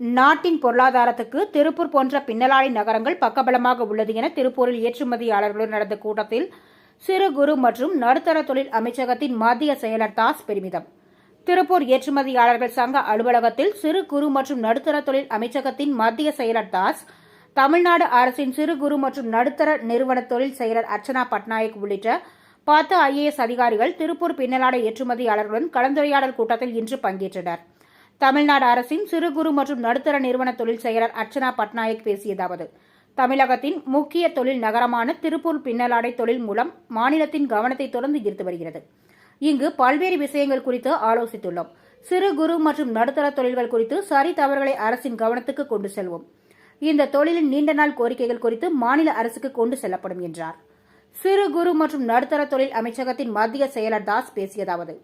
நாட்டின் பொருளாதாரத்துக்கு திருப்பூர் போன்ற பின்னலாடை நகரங்கள் பக்கபலமாக உள்ளது என திருப்பூரில் ஏற்றுமதியாளர்களுடன் நடந்த கூட்டத்தில் சிறு குறு மற்றும் நடுத்தர தொழில் அமைச்சகத்தின் மத்திய செயலர் தாஸ் பெருமிதம். திருப்பூர் ஏற்றுமதியாளர்கள் சங்க அலுவலகத்தில் சிறு குறு மற்றும் நடுத்தர தொழில் அமைச்சகத்தின் மத்திய செயலர் தாஸ் தமிழ்நாடு அரசின் சிறு குறு மற்றும் நடுத்தர நிறுவன தொழில் செயலர் அர்ச்சனா பட்நாயக் உள்ளிட்ட பத்து ஐஏஎஸ் அதிகாரிகள் திருப்பூர் பின்னலாடை ஏற்றுமதியாளர்களுடன் கலந்துரையாடல் கூட்டத்தில் இன்று பங்கேற்றனர். தமிழ்நாடு அரசின் சிறு குறு மற்றும் நடுத்தர நிறுவன தொழில் செயலர் அர்ச்சனா பட்நாயக் பேசியதாவது. தமிழகத்தின் முக்கிய தொழில் நகரமான திருப்பூர் பின்னலாடை தொழில் மூலம் மாநிலத்தின் கவனத்தை தொடர்ந்து ஈர்த்து வருகிறது. இங்கு பல்வேறு விஷயங்கள் குறித்து ஆலோசித்துள்ளோம். சிறு குறு மற்றும் நடுத்தர தொழில்கள் குறித்து சரி தவறுகளை அரசின் கவனத்துக்கு கொண்டு செல்வோம். இந்த தொழிலின் நீண்ட நாள் கோரிக்கைகள் குறித்து மாநில அரசுக்கு கொண்டு செல்லப்படும் என்றார். சிறு குறு மற்றும் நடுத்தர தொழில் அமைச்சகத்தின் மத்திய செயலர் தாஸ் பேசியதாவது.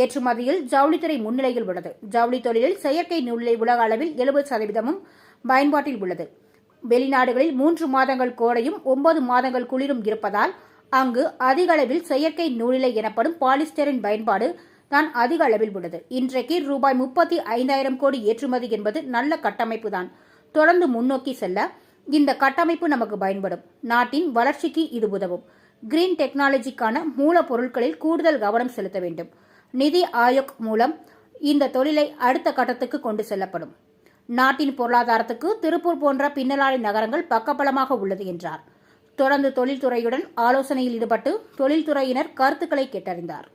ஏற்றுமதியில் ஜவுளித்துறை முன்னிலையில் உள்ளது. ஜவுளி தொழிலில் செயற்கை நூலை உலக அளவில் எழுபது சதவீதமும் பயன்பாட்டில் உள்ளது. வெளிநாடுகளில் மூன்று மாதங்கள் கோடையும் ஒன்பது மாதங்கள் குளிரும் இருப்பதால் அங்கு அதிக அளவில் செயற்கை நூலிலை எனப்படும் பாலிஸ்டரின் பயன்பாடு தான் அதிக அளவில் உள்ளது. இன்றைக்கு ரூபாய் முப்பத்தி ஐந்தாயிரம் கோடி ஏற்றுமதி என்பது நல்ல கட்டமைப்பு தான் தொடர்ந்து முன்னோக்கி செல்ல இந்த கட்டமைப்பு நமக்கு பயன்படும். நாட்டின் வளர்ச்சிக்கு இது உதவும். கிரீன் டெக்னாலஜிக்கான மூலப்பொருட்களில் கூடுதல் கவனம் செலுத்த வேண்டும். நிதி ஆயோக் மூலம் இந்த தொழிலை அடுத்த கட்டத்துக்கு கொண்டு செல்லப்படும். நாட்டின் பொருளாதாரத்துக்கு திருப்பூர் போன்ற பின்னலாடை நகரங்கள் பக்கபலமாக உள்ளது என்றார். தொடர்ந்து தொழில்துறையுடன் ஆலோசனையில் ஈடுபட்டு தொழில்துறையினர் கருத்துக்களை கேட்டறிந்தார்.